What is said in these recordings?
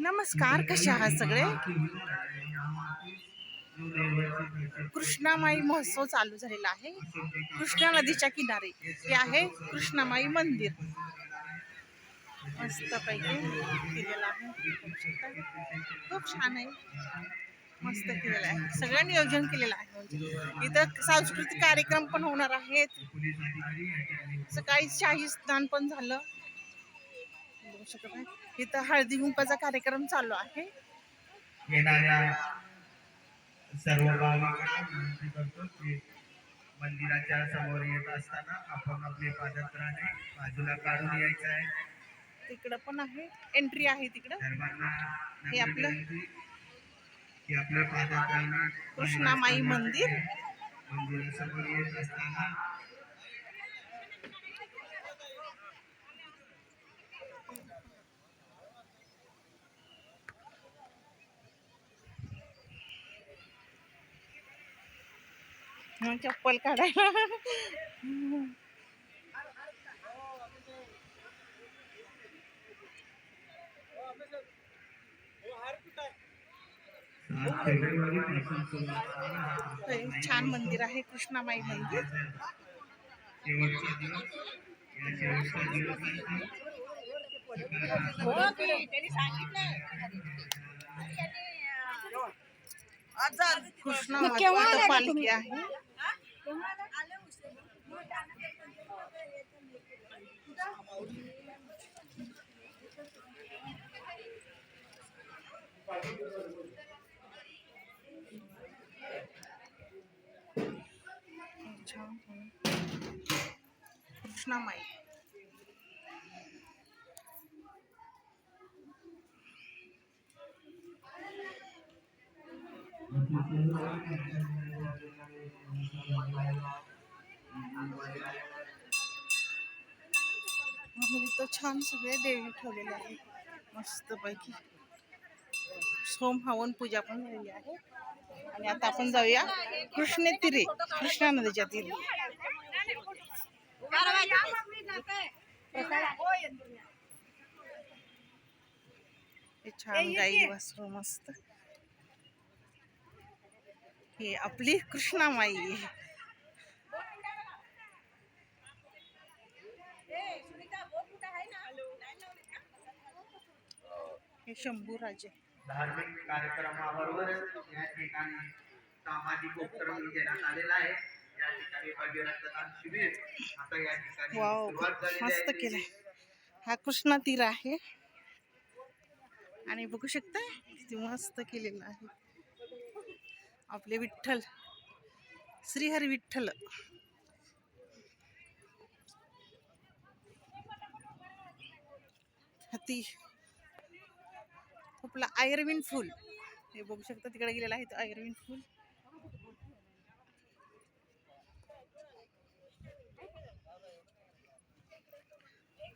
नमस्कार कसे आहात सगळे? कृष्णामाई महोत्सव चालू झालेला आहे. कृष्णा नदीच्या किनारी. हे आहे कृष्णामाई मंदिर. मस्त पैकी केलेलं आहे. खूप छान आहे. मस्त केलेलं आहे. सगळं नियोजन केलेलं आहे म्हणजे. इथं सांस्कृतिक कार्यक्रम पण होणार आहेत. सकाळी शाही स्नान पण झालं. बघू शकत आहे इथं हळदी कुंकाचा कार्यक्रम चालू आहे. येणाऱ्या सर्व भाविकांना विनंती करतो की मंदिराच्या समोर येत असताना आपण आपले पादत्राणे बाजूला काढून यायचं आहे. तिकडं पण आहे. एंट्री आहे तिकडं. सर्वांना हे आपलं विनंती की आपले पादत्राणे कृष्णामाई मंदिर. मंदिरासमोर येत असताना मग चप्पल काढायला. छान मंदिर आहे कृष्णामाई मंदिर. कृष्णा पालखी आहे. कृष्णामाई. छान सगळे देवी ठेवलेले आहे मस्त पैकी सोम हवन पूजा पण झालेली आहे. आणि आता आपण जाऊया कृष्ण तिरे कृष्णा नदीच्या तीरे. छान गाई वासरू मस्त. हे आपली कृष्णामाई हे शंभू राजे. धार्मिक कार्यक्रमाबरोबरच या ठिकाणी सामाजिक उपक्रम घेण्यात आलेला आहे. या ठिकाणी भव्य रक्तदान शिबिर. आता या ठिकाणी वाव सुरुवात झालेली मस्त आहे केलंय. हा कृष्णा तीर आहे. आणि बघू शकता किती मस्त केलेलं आहे. आपले विठ्ठल श्रीहरी विठ्ठल. हाती आपला आयर्विन फुल. हे बघू शकता तिकडे गेलेलं आहे आयर्विन फुल.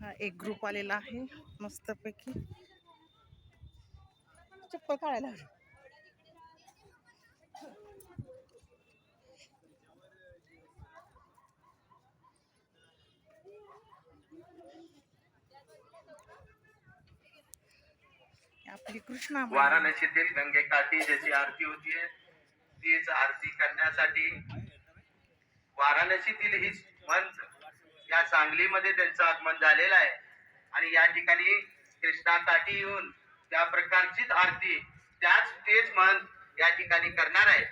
हा एक ग्रुप आलेला आहे मस्तपैकी चप्पल काढायला आपली कृष्णा माई. वाराणसीतील गंगेकाठी ज्याची आरती होतीये तीच आरती करण्यासाठी वाराणसीतील ही मंच या सांगलीमध्ये त्यांचं आगमन झालेलं आहे. आणि या ठिकाणी कृष्णाकाठी येऊन त्या प्रकारचीच आरती त्याच तेच मन या ठिकाणी करणार आहे.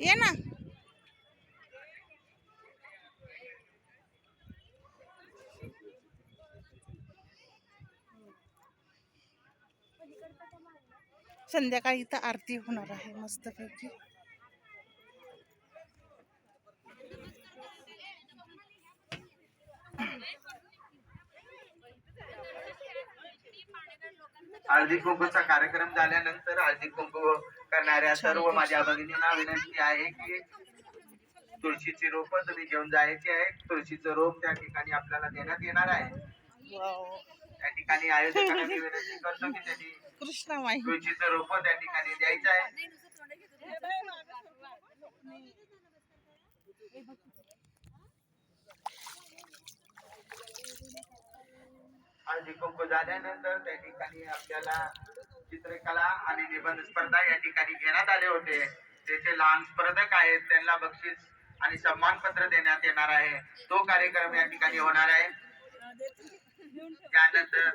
ये ना. संध्याकाळी इथं आरती होणार आहे मस्तपैकी. हळदी कुंकूचा कार्यक्रम झाल्यानंतर हळदी कुंकू करणाऱ्या सर्व माझ्या भगिनींना विनंती आहे की तुळशीची रोप तुम्ही घेऊन जायची आहे. तुळशीचं रोप त्या ठिकाणी आपल्याला देण्यात येणार आहे. त्या ठिकाणी आयोजकांना मी विनंती करतो की त्यांनी कृष्णा माई तुळशीचं रोप त्या ठिकाणी द्यायचं आहे. हळदी कुंकू झाल्यानंतर त्या ठिकाणी आपल्याला चित्रकला आणि निबंध स्पर्धा या ठिकाणी घेण्यात आले होते. त्याचे लहान स्पर्धक आहेत त्यांना बक्षीस आणि सन्मानपत्र देण्यात येणार आहे. तो कार्यक्रम या ठिकाणी होणार आहे. त्यानंतर